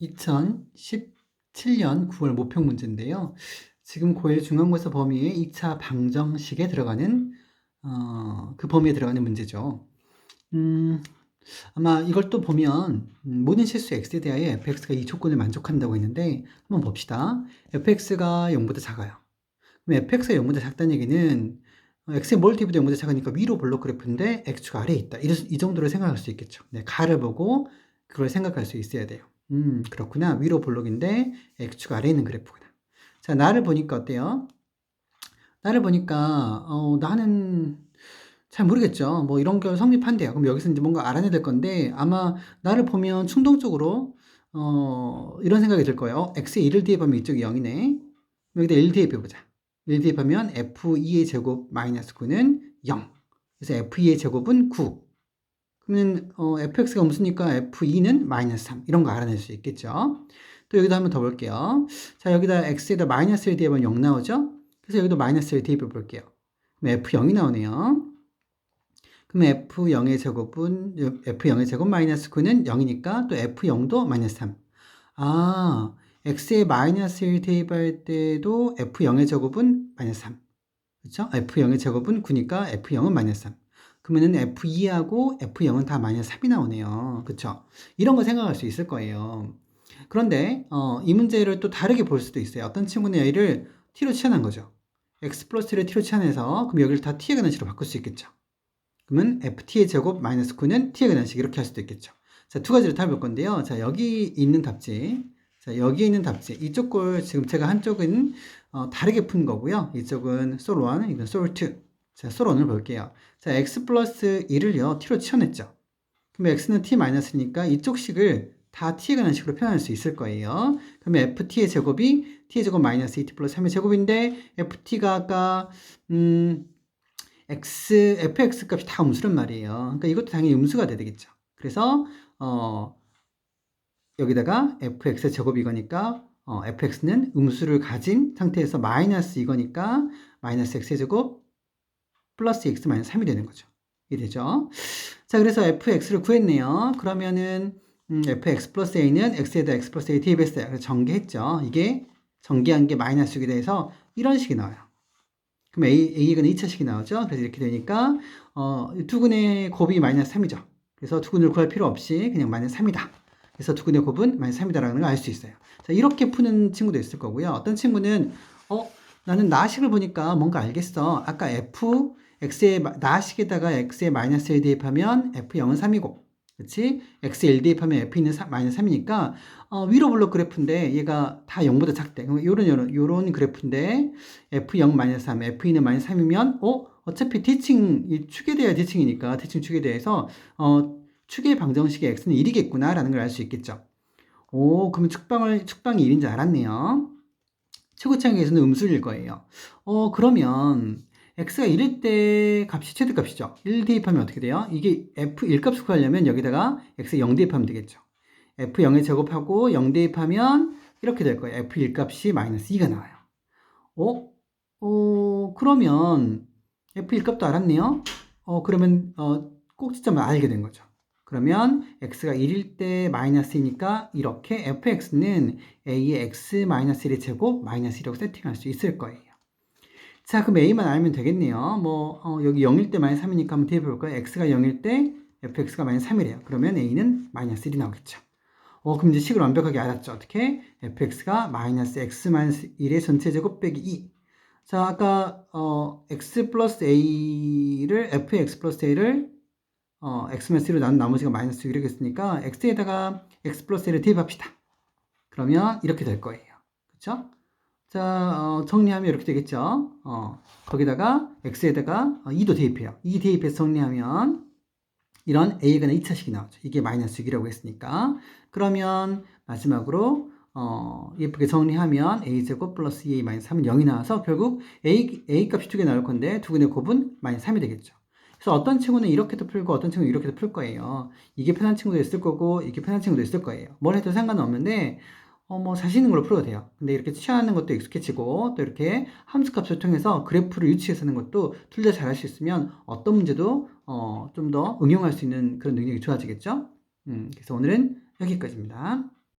2017년 9월 모평 문제인데요. 지금 고1 중간고사 범위의 2차 방정식에 들어가는 어, 그 범위에 들어가는 문제죠. 음, 아마 이걸 또 보면 음, 모든 실수 x에 대하여 fx가 이 조건을 만족한다고 했는데 한번 봅시다. fx가 0보다 작아요. 그럼 fx가 0보다 작다는 얘기는 어, x의 멀티브도 0보다 작으니까 위로 블록 그래프인데 x축 아래에 있다. 이, 이 정도로 생각할 수 있겠죠. 네, 가를 보고 그걸 생각할 수 있어야 돼요. 음, 그렇구나. 위로 블록인데 x축 아래에 있는 그래프구나. 자, 나를 보니까 어때요? 나를 보니까 어, 나는 잘 모르겠죠. 뭐 이런 게 성립한대요. 그럼 여기서 이제 뭔가 알아내야 될 건데 아마 나를 보면 충동적으로 어, 이런 생각이 들 거예요. 어, x에 1을 대입하면 이쪽이 0이네. 여기다 1 대입해보자. 1 대입하면 f2의 제곱 마이너스 9는 0. 그래서 f2의 제곱은 9. 그러면 어, fx가 무슨니까 f2는 마이너스 3. 이런 거 알아낼 수 있겠죠. 또 여기도 한번 더 볼게요. 자, 여기다 x에다 마이너스를 대입하면 0 나오죠? 그래서 여기도 마이너스를 대입해 볼게요. 그럼 f0이 나오네요. 그럼 f0의 제곱은 f0의 제곱 마이너스 9는 0이니까 또 f0도 마이너스 3. 아, x에 마이너스를 대입할 때도 f0의 제곱은 마이너스 3. 그렇죠? f0의 제곱은 9니까 f0은 마이너스 3. 그러면은 f2하고 f0은 다 마이너스 3이 나오네요. 그렇죠? 이런 거 생각할 수 있을 거예요. 그런데 어, 이 문제를 또 다르게 볼 수도 있어요. 어떤 친구는 여기를 t로 치환한 거죠. x 플러스를 t로 치환해서 그럼 여기를 다 t의 근한식으로 바꿀 수 있겠죠. 그러면 ft의 제곱 마이너스 9는 t의 근한식 이렇게 할 수도 있겠죠. 자, 두 가지를 답볼 건데요. 자, 여기 있는 답지. 자, 여기 있는 답지. 이쪽 걸 지금 제가 한쪽은 어, 다르게 푼 거고요. 이쪽은 솔 1, 이건 솔 2. 자, 솔1을 볼게요. 자, x 플러스 1을요, t로 치환했죠. 그럼 x는 t 마이너스니까 이쪽 식을 다 t에 관한 식으로 표현할 수 있을 거예요. 그러면 ft의 제곱이 t의 제곱 마이너스 2t 플러스 3의 제곱인데 ft가 아까 음 x, fx 값이 다 음수란 말이에요. 그러니까 이것도 당연히 음수가 돼야 되겠죠. 그래서 어 여기다가 fx의 제곱 이 거니까 어, fx는 음수를 가진 상태에서 마이너스 이거니까 마이너스 x의 제곱 플러스 x 마이너스 3이 되는 거죠. 이게 되죠. 자, 그래서 fx를 구했네요. 그러면은 음, fx 플러스 a는 x에다 x 플러스 a 대입했어요. 그래서 전개했죠. 이게 전개한 게 마이너스이 돼서 이런 식이 나와요. 그럼 a, a가 2차식이 나오죠. 그래서 이렇게 되니까 어, 두근의 곱이 마이너스 3이죠. 그래서 두근을 구할 필요 없이 그냥 마이너스 3이다. 그래서 두근의 곱은 마이너스 3이다라는 걸 알 수 있어요. 자, 이렇게 푸는 친구도 있을 거고요. 어떤 친구는 어, 나는 나식을 보니까 뭔가 알겠어. 아까 f x의 나식에다가 x의 마이너스를 대입하면 f0은 3이고 그렇지? x 1 대입하면 f는 3, 마이너스 3이니까 어, 위로 블록 그래프인데 얘가 다 0보다 작대. 요런 요런 요런 그래프인데 f0 마이너스 3, f는 마이너스 3이면 어 어차피 대칭 이 축에 대해 대칭이니까 대칭 축에 대해서 어 축의 방정식의 x는 1이겠구나 라는 걸 알 수 있겠죠. 오, 그러면 축방을 축방이 1인 줄 알았네요. 최고차항에서는 음수일 거예요. 어, 그러면 x가 1일 때 값이 최대값이죠. 1 대입하면 어떻게 돼요? 이게 f1 값을 구하려면 여기다가 x 0 대입하면 되겠죠. f0에 제곱하고 0 대입하면 이렇게 될 거예요. f1 값이 마이너스 2가 나와요. 어? 어, 그러면 f1 값도 알았네요. 어, 그러면 어, 꼭지점을 알게 된 거죠. 그러면 x가 1일 때 마이너스 2니까 이렇게 fx는 a의 x 마이너스 1의 제곱 마이너스 1이라고 세팅할 수 있을 거예요. 자, 그럼 a만 알면 되겠네요. 뭐 어, 여기 0일 때 마이너스 3이니까 한번 대입해 볼까요? x가 0일 때 fx가 마이너스 3이래요. 그러면 a는 마이너스 1이 나오겠죠. 어, 그럼 이제 식을 완벽하게 알았죠. 어떻게? fx가 마이너스 x 마이너스 1의 전체 제곱 빼기 2. 자, 아까 어, x 플러스 a를 fx 플러스 a를 어, x 마이너스 1로 나눈 나머지가 마이너스 6이라고 했으니까 x에다가 x 플러스 1을 대입합시다. 그러면 이렇게 될 거예요. 그렇죠? 자, 어, 정리하면 이렇게 되겠죠. 어, 거기다가 x에다가 어, 2도 대입해요. 2 대입해서 정리하면 이런 a가 2차식이 나오죠. 이게 마이너스 6이라고 했으니까. 그러면 마지막으로 어, 예쁘게 정리하면 a제곱 플러스 2a 마이너스 3은 0이 나와서 결국 a, a 값이 두 개 나올 건데 두 개의 곱은 마이너스 3이 되겠죠. 그래서 어떤 친구는 이렇게도 풀고 어떤 친구는 이렇게도 풀 거예요. 이게 편한 친구도 있을 거고 이게 편한 친구도 있을 거예요. 뭘 해도 상관은 없는데 어, 뭐 자신 있는 걸로 풀어도 돼요. 근데 이렇게 취하는 것도 익숙해지고 또 이렇게 함수 값을 통해서 그래프를 유치해서 하는 것도 둘 다 잘할 수 있으면 어떤 문제도 어, 좀 더 응용할 수 있는 그런 능력이 좋아지겠죠. 음, 그래서 오늘은 여기까지입니다.